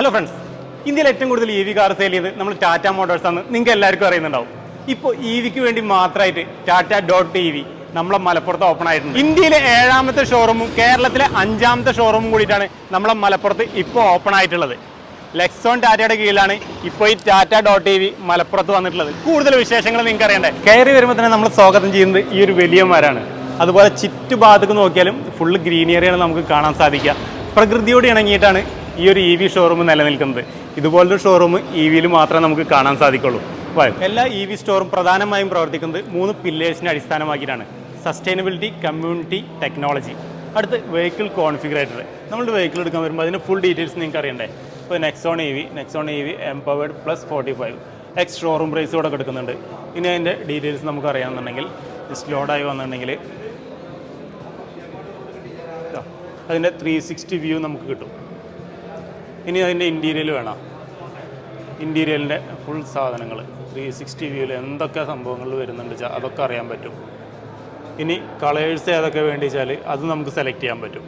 Hello friends ഇന്ത്യയിൽ ഏറ്റവും കൂടുതൽ ഇ വി കാർ സെയിൽ ചെയ്ത് നമ്മൾ ടാറ്റ മോട്ടോഴ്സ് ആണ്. നിങ്ങൾക്ക് എല്ലാവർക്കും അറിയുന്നുണ്ടാവും. ഇപ്പോൾ ഇ വിക്ക് വേണ്ടി മാത്രമായിട്ട് ടാറ്റ ഡോട്ട് ഇ വി നമ്മളെ മലപ്പുറത്ത് ഓപ്പൺ ആയിട്ടുണ്ട്. ഇന്ത്യയിലെ ഏഴാമത്തെ ഷോറൂമും കേരളത്തിലെ അഞ്ചാമത്തെ ഷോറൂമും കൂടിയിട്ടാണ് നമ്മളെ മലപ്പുറത്ത് ഇപ്പോൾ ഓപ്പൺ ആയിട്ടുള്ളത്. ലെക്സോൺ ടാറ്റയുടെ കീഴിലാണ് ഇപ്പോൾ ഈ ടാറ്റ ഡോട്ട് ടി വി മലപ്പുറത്ത് വന്നിട്ടുള്ളത്. കൂടുതൽ വിശേഷങ്ങൾ നിങ്ങൾക്ക് അറിയണ്ടേ? കയറി വരുമ്പോൾ തന്നെ നമ്മൾ സ്വാഗതം ചെയ്യുന്നത് ഈ ഒരു വലിയ മരമാണ് അതുപോലെ ചുറ്റുഭാഗത്തേക്ക് നോക്കിയാലും ഫുള്ള് ഗ്രീനറിയാണ് നമുക്ക് കാണാൻ സാധിക്കുക. പ്രകൃതിയോട് ഇണങ്ങിയിട്ടാണ് ഈ ഒരു ഇ വി ഷോറൂം നിലനിൽക്കുന്നത്. ഇതുപോലൊരു ഷോറൂം ഇ വിയിൽ മാത്രമേ നമുക്ക് കാണാൻ സാധിക്കുള്ളൂ. എല്ലാ ഇ വി സ്റ്റോറും പ്രധാനമായും പ്രവർത്തിക്കുന്നത് മൂന്ന് പില്ലേഴ്സിനെ അടിസ്ഥാനമാക്കിയിട്ടാണ്. സസ്റ്റൈനബിലിറ്റി കമ്മ്യൂണിറ്റി ടെക്നോളജി അടുത്ത് വെഹിക്കിൾ കോൺഫിഗറേറ്റർ നമ്മൾ വെഹിക്കിൾ എടുക്കാൻ വരുമ്പോൾ അതിന് ഫുൾ ഡീറ്റെയിൽസ് നിങ്ങൾക്ക് അറിയണ്ടേ? ഇപ്പോൾ Nexon E V Nexon E V empowered plus forty five ex showroom price കൂടെ എടുക്കുന്നുണ്ട്. ഇനി അതിന്റെ ഡീറ്റെയിൽസ് നമുക്ക് അറിയാമെന്നുണ്ടെങ്കിൽ ജസ്റ്റ് ലോഡായി വന്നിട്ടുണ്ടെങ്കിൽ അതിന്റെ ത്രീ സിക്സ്റ്റി വ്യൂ നമുക്ക് കിട്ടും. ഇനി അതിന്റെ ഇന്റീരിയൽ വേണം. ഇന്റീരിയലിന്റെ ഫുൾ സാധനങ്ങൾ ത്രീ സിക്സ്റ്റി വ്യൂവിൽ എന്തൊക്കെ സംഭവങ്ങൾ വരുന്നുണ്ട് അതൊക്കെ അറിയാൻ പറ്റും. ഇനി കളേഴ്സ് ഏതൊക്കെ വേണ്ടി വെച്ചാൽ അത് നമുക്ക് സെലക്ട് ചെയ്യാൻ പറ്റും?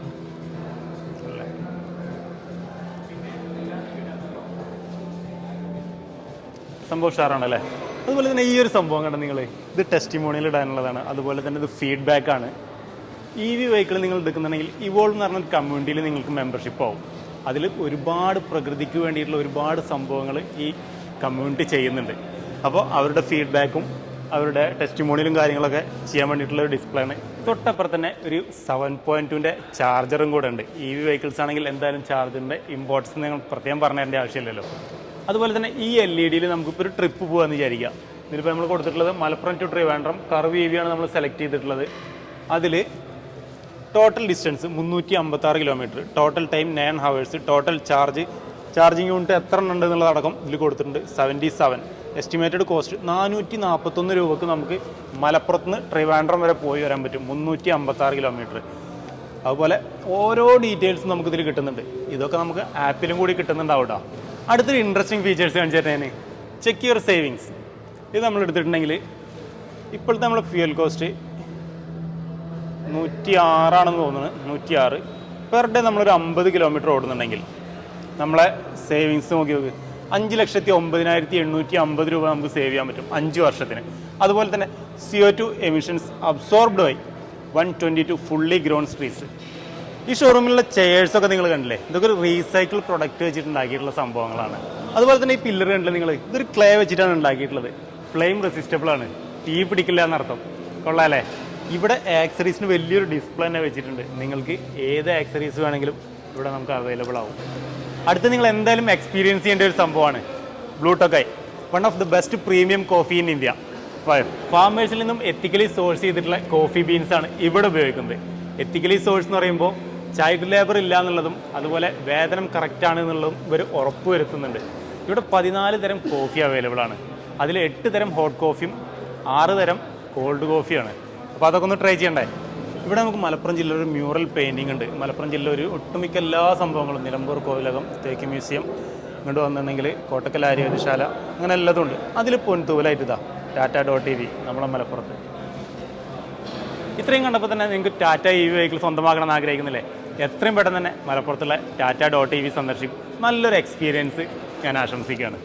സംഭവം അതുപോലെ തന്നെ ഈ ഒരു സംഭവം കണ്ട നിങ്ങൾ ഇത് ടെസ്റ്റിമോണിയിൽ ഇടാനുള്ളതാണ്. അതുപോലെ തന്നെ ഇത് ഫീഡ്ബാക്ക് ആണ്. ഇ വി വെഹിക്കിൾ നിങ്ങൾ എടുക്കുന്നുണ്ടെങ്കിൽ ഇവോൾവ് എന്ന് പറഞ്ഞ കമ്മ്യൂണിറ്റിയിൽ നിങ്ങൾക്ക് മെമ്പർഷിപ്പ് ആവും. അതിൽ ഒരുപാട് പ്രകൃതിക്ക് വേണ്ടിയിട്ടുള്ള ഒരുപാട് സംഭവങ്ങൾ ഈ കമ്മ്യൂണിറ്റി ചെയ്യുന്നുണ്ട്. അപ്പോൾ അവരുടെ ഫീഡ്ബാക്കും അവരുടെ ടെസ്റ്റിമോണിയിലും കാര്യങ്ങളൊക്കെ ചെയ്യാൻ വേണ്ടിയിട്ടുള്ള ഒരു ഡിസ്പ്ലേ ആണ്. തൊട്ടപ്പുറത്ത് തന്നെ ഒരു സെവൻ പോയിന്റ് ടുവിന്റെ ചാർജറും കൂടെ ഉണ്ട്. ഇ വി വെഹിക്കിൾസ് ആണെങ്കിൽ എന്തായാലും ചാർജറിന്റെ ഇമ്പോർട്ടൻസ് നിങ്ങൾ പ്രത്യേകം പറഞ്ഞതിന്റെ ആവശ്യമില്ലല്ലോ. അതുപോലെ തന്നെ ഈ എൽ ഇ ഡിയിൽ നമുക്കിപ്പോൾ ഒരു ട്രിപ്പ് പോകാമെന്ന് വിചാരിക്കാം ഇതിലിപ്പോൾ നമ്മൾ കൊടുത്തിട്ടുള്ളത് Malappuram to Trivandrum Curvv E V ആണ് നമ്മൾ സെലക്ട് ചെയ്തിട്ടുള്ളത്. അതിൽ ടോട്ടൽ ഡിസ്റ്റൻസ് മുന്നൂറ്റി അമ്പത്തി ആറ് kilometre total time nine hours total charge charging unit എത്ര ഉണ്ട് എന്നുള്ളതടക്കം ഇതിൽ കൊടുത്തിട്ടുണ്ട്. സെവന്റി സെവൻ എസ്റ്റിമേറ്റഡ് കോസ്റ്റ് നാനൂറ്റി നാൽപ്പത്തൊന്ന് രൂപക്ക് നമുക്ക് മലപ്പുറത്ത് ട്രിവാൻഡ്രം വരെ പോയി വരാൻ പറ്റും. മുന്നൂറ്റി അമ്പത്തി ആറ് കിലോമീറ്റർ അതുപോലെ ഓരോ ഡീറ്റെയിൽസും നമുക്ക് ഇതിൽ കിട്ടുന്നുണ്ട്. ഇതൊക്കെ നമുക്ക് ആപ്പിലും കൂടി കിട്ടുന്നുണ്ടാവും കേട്ടോ അടുത്തൊരു ഇൻട്രസ്റ്റിംഗ് ഫീച്ചേഴ്സ് കാണിച്ചു തരുന്നതിന് ചെക്ക് യുവർ സേവിങ്സ് ഇത് നമ്മൾ എടുത്തിട്ടുണ്ടെങ്കിൽ ഇപ്പോഴത്തെ നമ്മളെ ഫ്യൂൽ കോസ്റ്റ് നൂറ്റി ആറാണെന്ന് തോന്നുന്നത് നൂറ്റി ആറ് പെർ ഡേ നമ്മളൊരു അമ്പത് കിലോമീറ്റർ ഓടുന്നുണ്ടെങ്കിൽ നമ്മളെ സേവിങ്സ് നോക്കി നോക്ക്. അഞ്ച് ലക്ഷത്തി ഒമ്പതിനായിരത്തി എണ്ണൂറ്റി അമ്പത് രൂപ നമുക്ക് സേവ് ചെയ്യാൻ പറ്റും അഞ്ച് വർഷത്തിന്. അതുപോലെ തന്നെ CO two emissions absorbed by one twenty two fully grown streets ഈ ഷോറൂമിലുള്ള ചെയേഴ്സ് ഒക്കെ നിങ്ങൾ കണ്ടില്ലേ? ഇതൊക്കെ ഒരു റീസൈക്കിൾ പ്രൊഡക്റ്റ് വെച്ചിട്ടുണ്ടാക്കിയിട്ടുള്ള സംഭവങ്ങളാണ്. അതുപോലെ തന്നെ ഈ പില്ലർ കണ്ടില്ലേ നിങ്ങൾ ഇതൊരു ക്ലേ വെച്ചിട്ടാണ് ഉണ്ടാക്കിയിട്ടുള്ളത്. ഫ്ലെയിം റെസിസ്റ്റബിൾ ആണ്. തീ പിടിക്കില്ല എന്നർത്ഥം. കൊള്ളാല്ലേ ഇവിടെ ആക്സറീസിന് വലിയൊരു ഡിസ്പ്ലേ തന്നെ വെച്ചിട്ടുണ്ട്. നിങ്ങൾക്ക് ഏത് ആക്സറീസ് വേണമെങ്കിലും ഇവിടെ നമുക്ക് അവൈലബിൾ ആവും. അടുത്ത് നിങ്ങൾ എന്തായാലും എക്സ്പീരിയൻസ് ചെയ്യേണ്ട ഒരു സംഭവമാണ്. Blue Tokai one of the best premium coffee in India ഫാമേഴ്സിൽ നിന്നും എത്തിക്കലി സോഴ്സ് ചെയ്തിട്ടുള്ള കോഫി ബീൻസ് ആണ് ഇവിടെ ഉപയോഗിക്കുന്നത്. എത്തിക്കലി സോഴ്സ് എന്ന് പറയുമ്പോൾ ചൈൽഡ് ലേബർ ഇല്ല എന്നുള്ളതും അതുപോലെ വേതനം ആണ് എന്നുള്ളതും ഇവർ ഉറപ്പ് വരുത്തുന്നുണ്ട്. ഇവിടെ പതിനാല് തരം കോഫി അവൈലബിൾ ആണ്. അതിൽ എട്ട് തരം ഹോട്ട് കോഫിയും ആറ് തരം കോൾഡ് കോഫിയാണ് അപ്പോൾ അതൊക്കെ ഒന്ന് ട്രൈ ചെയ്യണ്ടേ? ഇവിടെ നമുക്ക് മലപ്പുറം ജില്ലയിൽ ഒരു മ്യൂറൽ പെയിന്റിംഗ് ഉണ്ട്. മലപ്പുറം ജില്ലയിൽ ഒരു ഒട്ടുമിക്ക എല്ലാ സംഭവങ്ങളും നിലമ്പൂർ കോവിലകം തേക്ക് മ്യൂസിയം ഇങ്ങോട്ട് വന്നിട്ടുണ്ടെങ്കിൽ കോട്ടക്കൽ ആര്യശാല അങ്ങനെ എല്ലാതും ഉണ്ട്. അതിൽ പൊൻതൂവലായിട്ട് ഇതാ ടാറ്റ ഡോട്ട് ടി വി നമ്മളെ മലപ്പുറത്ത്. ഇത്രയും കണ്ടപ്പോൾ തന്നെ നിങ്ങൾക്ക് ടാറ്റ ഇ വി വെഹിക്കിൾ സ്വന്തമാക്കണം എന്ന് ആഗ്രഹിക്കുന്നില്ലേ? എത്രയും പെട്ടെന്ന് തന്നെ മലപ്പുറത്തുള്ള ടാറ്റ ഡോട്ട് ടി വി സന്ദർശിക്കും. നല്ലൊരു എക്സ്പീരിയൻസ് ഞാൻ ആശംസിക്കുകയാണ്.